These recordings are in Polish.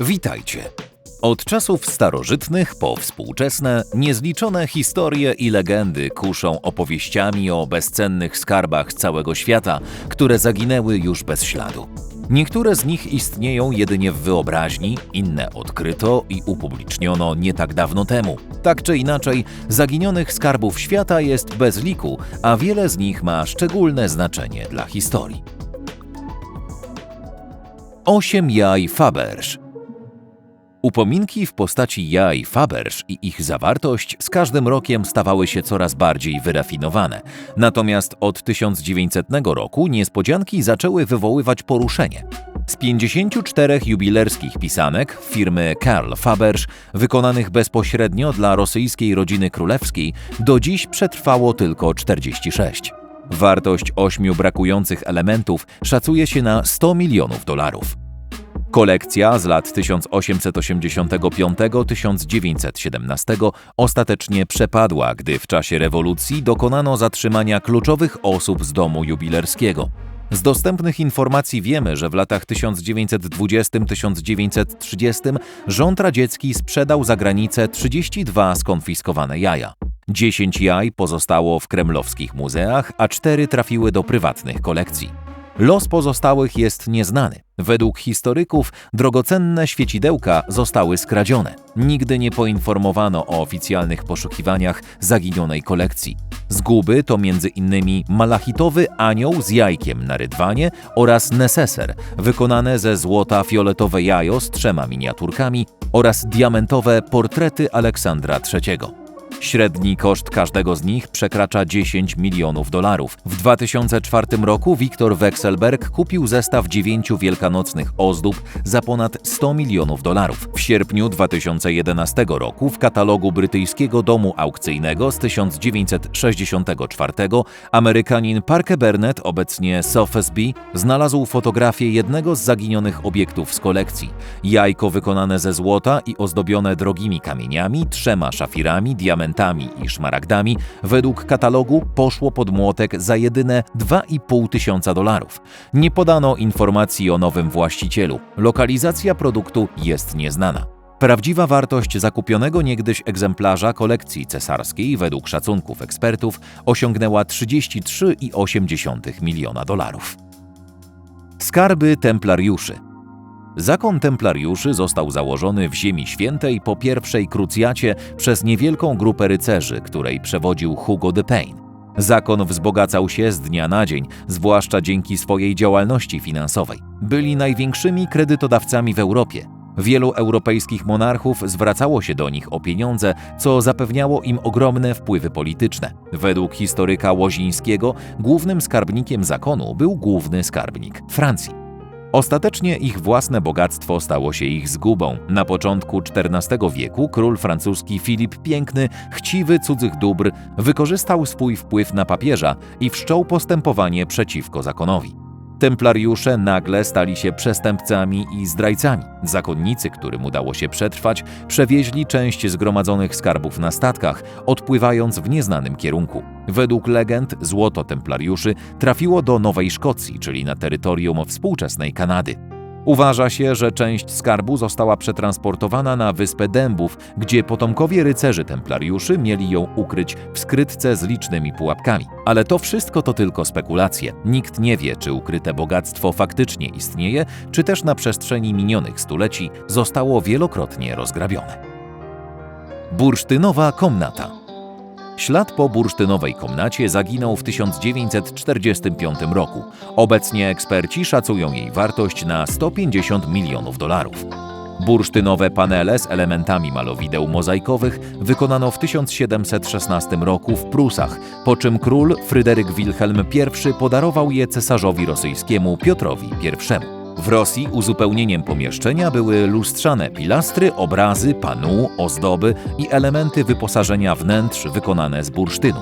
Witajcie. Od czasów starożytnych po współczesne niezliczone historie i legendy kuszą opowieściami o bezcennych skarbach całego świata, które zaginęły już bez śladu. Niektóre z nich istnieją jedynie w wyobraźni, inne odkryto i upubliczniono nie tak dawno temu. Tak czy inaczej, zaginionych skarbów świata jest bez liku, a wiele z nich ma szczególne znaczenie dla historii. Osiem jaj Faberge Upominki w postaci jaj Faberge i ich zawartość z każdym rokiem stawały się coraz bardziej wyrafinowane. Natomiast od 1900 roku niespodzianki zaczęły wywoływać poruszenie. Z 54 jubilerskich pisanek firmy Karl Faberge, wykonanych bezpośrednio dla rosyjskiej rodziny królewskiej, do dziś przetrwało tylko 46. Wartość ośmiu brakujących elementów szacuje się na 100 milionów dolarów. Kolekcja z lat 1885-1917 ostatecznie przepadła, gdy w czasie rewolucji dokonano zatrzymania kluczowych osób z domu jubilerskiego. Z dostępnych informacji wiemy, że w latach 1920-1930 rząd radziecki sprzedał za granicę 32 skonfiskowane jaja. 10 jaj pozostało w kremlowskich muzeach, a 4 trafiły do prywatnych kolekcji. Los pozostałych jest nieznany. Według historyków drogocenne świecidełka zostały skradzione. Nigdy nie poinformowano o oficjalnych poszukiwaniach zaginionej kolekcji. Zguby to m.in. malachitowy anioł z jajkiem na rydwanie oraz neseser, wykonane ze złota fioletowe jajo z trzema miniaturkami oraz diamentowe portrety Aleksandra III. Średni koszt każdego z nich przekracza 10 milionów dolarów. W 2004 roku Viktor Wexelberg kupił zestaw dziewięciu wielkanocnych ozdób za ponad 100 milionów dolarów. W sierpniu 2011 roku w katalogu brytyjskiego domu aukcyjnego z 1964 Amerykanin Parker Burnett, obecnie Sotheby's, znalazł fotografię jednego z zaginionych obiektów z kolekcji. Jajko wykonane ze złota i ozdobione drogimi kamieniami, trzema szafirami, diamentami diamentami i szmaragdami, według katalogu poszło pod młotek za jedyne 2,5 tysiąca dolarów. Nie podano informacji o nowym właścicielu. Lokalizacja produktu jest nieznana. Prawdziwa wartość zakupionego niegdyś egzemplarza kolekcji cesarskiej według szacunków ekspertów osiągnęła 33,8 miliona dolarów. Skarby templariuszy Zakon templariuszy został założony w Ziemi Świętej po pierwszej krucjacie przez niewielką grupę rycerzy, której przewodził Hugo de Payne. Zakon wzbogacał się z dnia na dzień, zwłaszcza dzięki swojej działalności finansowej. Byli największymi kredytodawcami w Europie. Wielu europejskich monarchów zwracało się do nich o pieniądze, co zapewniało im ogromne wpływy polityczne. Według historyka Łozińskiego głównym skarbnikiem zakonu był główny skarbnik Francji. Ostatecznie ich własne bogactwo stało się ich zgubą. Na początku XIV wieku król francuski Filip Piękny, chciwy cudzych dóbr, wykorzystał swój wpływ na papieża i wszczął postępowanie przeciwko zakonowi. Templariusze nagle stali się przestępcami i zdrajcami. Zakonnicy, którym udało się przetrwać, przewieźli część zgromadzonych skarbów na statkach, odpływając w nieznanym kierunku. Według legend złoto templariuszy trafiło do Nowej Szkocji, czyli na terytorium współczesnej Kanady. Uważa się, że część skarbu została przetransportowana na Wyspę Dębów, gdzie potomkowie rycerzy templariuszy mieli ją ukryć w skrytce z licznymi pułapkami. Ale to wszystko to tylko spekulacje. Nikt nie wie, czy ukryte bogactwo faktycznie istnieje, czy też na przestrzeni minionych stuleci zostało wielokrotnie rozgrabione. Bursztynowa komnata Ślad po bursztynowej komnacie zaginął w 1945 roku. Obecnie eksperci szacują jej wartość na 150 milionów dolarów. Bursztynowe panele z elementami malowideł mozaikowych wykonano w 1716 roku w Prusach, po czym król Fryderyk Wilhelm I podarował je cesarzowi rosyjskiemu Piotrowi I. W Rosji uzupełnieniem pomieszczenia były lustrzane pilastry, obrazy, panu, ozdoby i elementy wyposażenia wnętrz wykonane z bursztynu.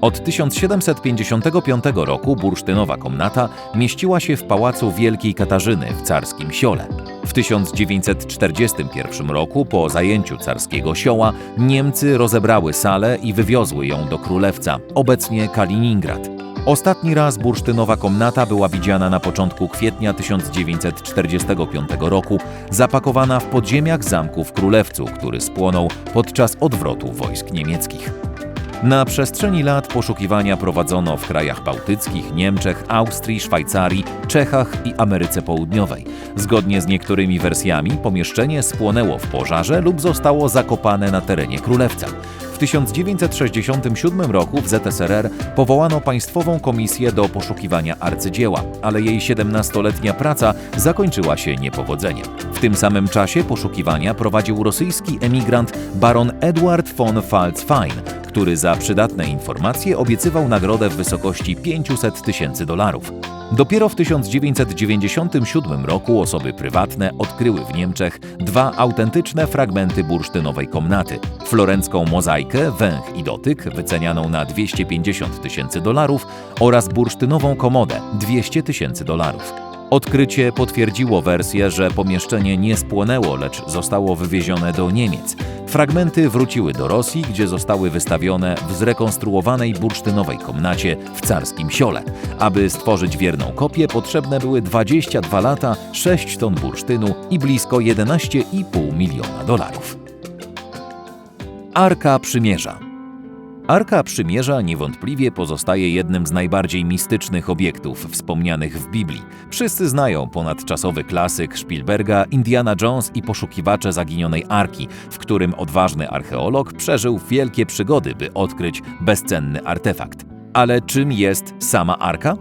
Od 1755 roku bursztynowa komnata mieściła się w pałacu Wielkiej Katarzyny w carskim Siole. W 1941 roku, po zajęciu carskiego sioła, Niemcy rozebrały salę i wywiozły ją do Królewca, obecnie Kaliningrad. Ostatni raz bursztynowa komnata była widziana na początku kwietnia 1945 roku, zapakowana w podziemiach zamku w Królewcu, który spłonął podczas odwrotu wojsk niemieckich. Na przestrzeni lat poszukiwania prowadzono w krajach bałtyckich, Niemczech, Austrii, Szwajcarii, Czechach i Ameryce Południowej. Zgodnie z niektórymi wersjami pomieszczenie spłonęło w pożarze lub zostało zakopane na terenie Królewca. W 1967 roku w ZSRR powołano Państwową Komisję do poszukiwania arcydzieła, ale jej 17-letnia praca zakończyła się niepowodzeniem. W tym samym czasie poszukiwania prowadził rosyjski emigrant baron Edward von Pfalz-Fein, który za przydatne informacje obiecywał nagrodę w wysokości 500 tysięcy dolarów. Dopiero w 1997 roku osoby prywatne odkryły w Niemczech dwa autentyczne fragmenty bursztynowej komnaty: florencką mozaikę Węch i dotyk, wycenianą na 250 tysięcy dolarów, oraz bursztynową komodę 200 tysięcy dolarów. Odkrycie potwierdziło wersję, że pomieszczenie nie spłonęło, lecz zostało wywiezione do Niemiec. Fragmenty wróciły do Rosji, gdzie zostały wystawione w zrekonstruowanej bursztynowej komnacie w carskim siole. Aby stworzyć wierną kopię, potrzebne były 22 lata, 6 ton bursztynu i blisko 11,5 miliona dolarów. Arka Przymierza Arka Przymierza niewątpliwie pozostaje jednym z najbardziej mistycznych obiektów wspomnianych w Biblii. Wszyscy znają ponadczasowy klasyk Spielberga Indiana Jones i poszukiwacze zaginionej Arki, w którym odważny archeolog przeżył wielkie przygody, by odkryć bezcenny artefakt. Ale czym jest sama Arka?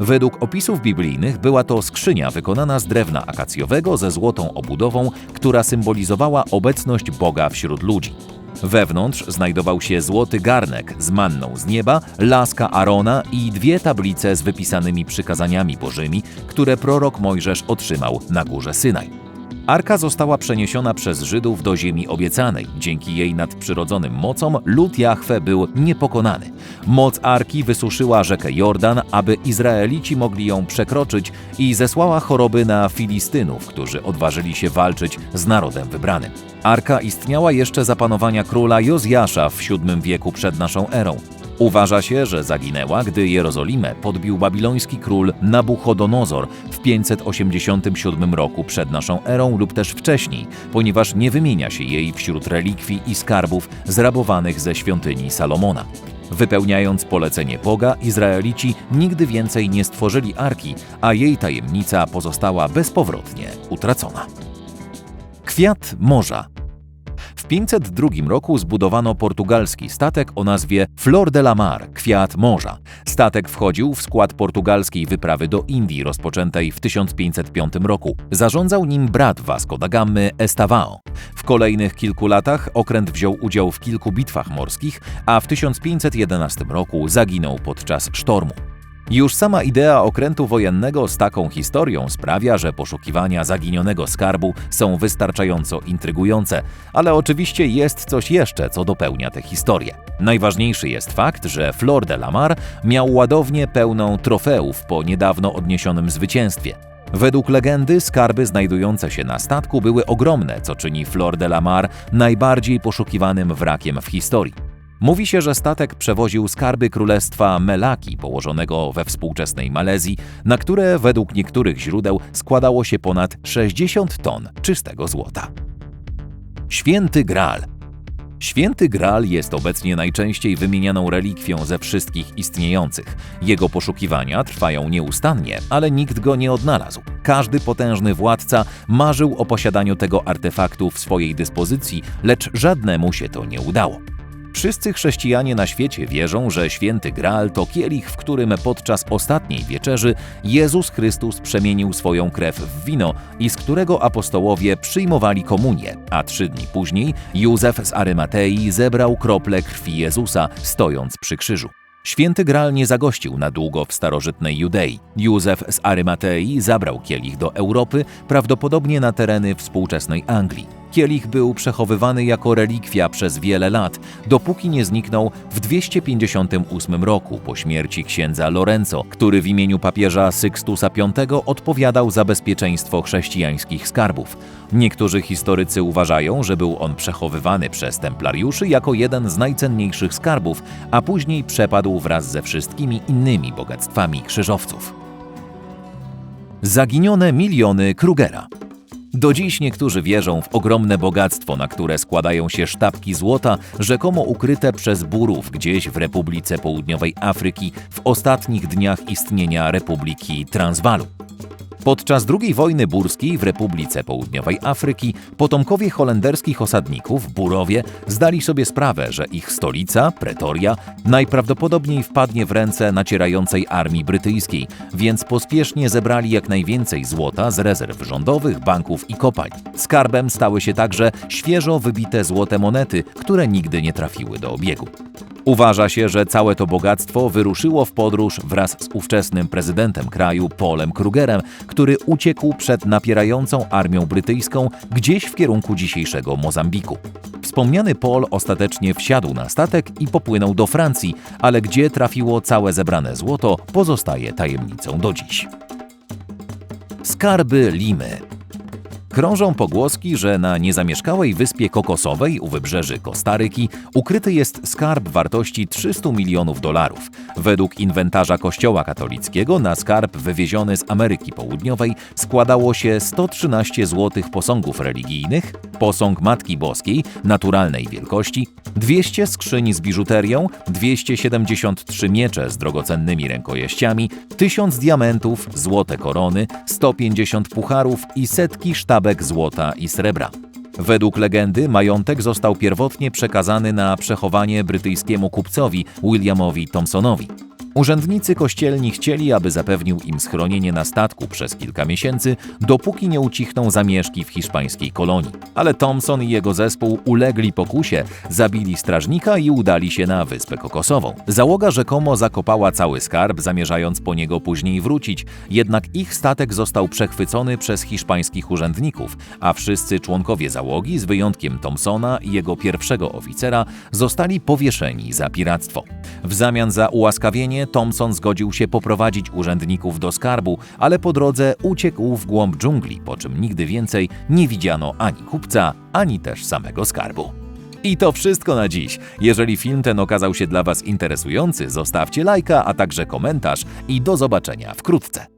Według opisów biblijnych była to skrzynia wykonana z drewna akacjowego ze złotą obudową, która symbolizowała obecność Boga wśród ludzi. Wewnątrz znajdował się złoty garnek z manną z nieba, laska Arona i dwie tablice z wypisanymi przykazaniami bożymi, które prorok Mojżesz otrzymał na górze Synaj. Arka została przeniesiona przez Żydów do ziemi obiecanej. Dzięki jej nadprzyrodzonym mocom lud Jahwe był niepokonany. Moc Arki wysuszyła rzekę Jordan, aby Izraelici mogli ją przekroczyć i zesłała choroby na Filistynów, którzy odważyli się walczyć z narodem wybranym. Arka istniała jeszcze za panowania króla Jozjasza w VII wieku przed naszą erą. Uważa się, że zaginęła, gdy Jerozolimę podbił babiloński król Nabuchodonozor w 587 roku przed naszą erą lub też wcześniej, ponieważ nie wymienia się jej wśród relikwii i skarbów zrabowanych ze świątyni Salomona. Wypełniając polecenie Boga, Izraelici nigdy więcej nie stworzyli arki, a jej tajemnica pozostała bezpowrotnie utracona. Kwiat morza 502 roku zbudowano portugalski statek o nazwie Flor de la Mar, kwiat morza. Statek wchodził w skład portugalskiej wyprawy do Indii rozpoczętej w 1505 roku. Zarządzał nim brat Vasco da Gamy Estavao. W kolejnych kilku latach okręt wziął udział w kilku bitwach morskich, a w 1511 roku zaginął podczas sztormu. Już sama idea okrętu wojennego z taką historią sprawia, że poszukiwania zaginionego skarbu są wystarczająco intrygujące, ale oczywiście jest coś jeszcze, co dopełnia tę historię. Najważniejszy jest fakt, że Flor de la Mar miał ładownię pełną trofeów po niedawno odniesionym zwycięstwie. Według legendy skarby znajdujące się na statku były ogromne, co czyni Flor de la Mar najbardziej poszukiwanym wrakiem w historii. Mówi się, że statek przewoził skarby królestwa Melaki, położonego we współczesnej Malezji, na które według niektórych źródeł składało się ponad 60 ton czystego złota. Święty Graal Święty Graal jest obecnie najczęściej wymienianą relikwią ze wszystkich istniejących. Jego poszukiwania trwają nieustannie, ale nikt go nie odnalazł. Każdy potężny władca marzył o posiadaniu tego artefaktu w swojej dyspozycji, lecz żadnemu się to nie udało. Wszyscy chrześcijanie na świecie wierzą, że święty Graal to kielich, w którym podczas ostatniej wieczerzy Jezus Chrystus przemienił swoją krew w wino i z którego apostołowie przyjmowali komunię, a trzy dni później Józef z Arymatei zebrał krople krwi Jezusa, stojąc przy krzyżu. Święty Graal nie zagościł na długo w starożytnej Judei. Józef z Arymatei zabrał kielich do Europy, prawdopodobnie na tereny współczesnej Anglii. Kielich był przechowywany jako relikwia przez wiele lat, dopóki nie zniknął w 258 roku po śmierci księdza Lorenzo, który w imieniu papieża Sykstusa V odpowiadał za bezpieczeństwo chrześcijańskich skarbów. Niektórzy historycy uważają, że był on przechowywany przez templariuszy jako jeden z najcenniejszych skarbów, a później przepadł wraz ze wszystkimi innymi bogactwami krzyżowców. Zaginione miliony Krugera. Do dziś niektórzy wierzą w ogromne bogactwo, na które składają się sztabki złota, rzekomo ukryte przez burów gdzieś w Republice Południowej Afryki w ostatnich dniach istnienia Republiki Transwalu. Podczas II wojny burskiej w Republice Południowej Afryki potomkowie holenderskich osadników, Burowie, zdali sobie sprawę, że ich stolica, Pretoria, najprawdopodobniej wpadnie w ręce nacierającej armii brytyjskiej, więc pospiesznie zebrali jak najwięcej złota z rezerw rządowych, banków i kopalń. Skarbem stały się także świeżo wybite złote monety, które nigdy nie trafiły do obiegu. Uważa się, że całe to bogactwo wyruszyło w podróż wraz z ówczesnym prezydentem kraju Polem Krugerem, który uciekł przed napierającą armią brytyjską gdzieś w kierunku dzisiejszego Mozambiku. Wspomniany Pol ostatecznie wsiadł na statek i popłynął do Francji, ale gdzie trafiło całe zebrane złoto pozostaje tajemnicą do dziś. Skarby Limy Krążą pogłoski, że na niezamieszkałej wyspie kokosowej u wybrzeży Kostaryki ukryty jest skarb wartości 300 milionów dolarów. Według inwentarza Kościoła katolickiego na skarb wywieziony z Ameryki Południowej składało się 113 złotych posągów religijnych, posąg Matki Boskiej naturalnej wielkości, 200 skrzyń z biżuterią, 273 miecze z drogocennymi rękojeściami, 1000 diamentów, złote korony, 150 pucharów i setki złota i srebra. Według legendy majątek został pierwotnie przekazany na przechowanie brytyjskiemu kupcowi Williamowi Thompsonowi. Urzędnicy kościelni chcieli, aby zapewnił im schronienie na statku przez kilka miesięcy, dopóki nie ucichną zamieszki w hiszpańskiej kolonii. Ale Thompson i jego zespół ulegli pokusie, zabili strażnika i udali się na Wyspę Kokosową. Załoga rzekomo zakopała cały skarb, zamierzając po niego później wrócić, jednak ich statek został przechwycony przez hiszpańskich urzędników, a wszyscy członkowie załogi, z wyjątkiem Thompsona i jego pierwszego oficera, zostali powieszeni za piractwo. W zamian za ułaskawienie Thompson zgodził się poprowadzić urzędników do skarbu, ale po drodze uciekł w głąb dżungli, po czym nigdy więcej nie widziano ani kupca, ani też samego skarbu. I to wszystko na dziś. Jeżeli film ten okazał się dla Was interesujący, zostawcie lajka, a także komentarz i do zobaczenia wkrótce.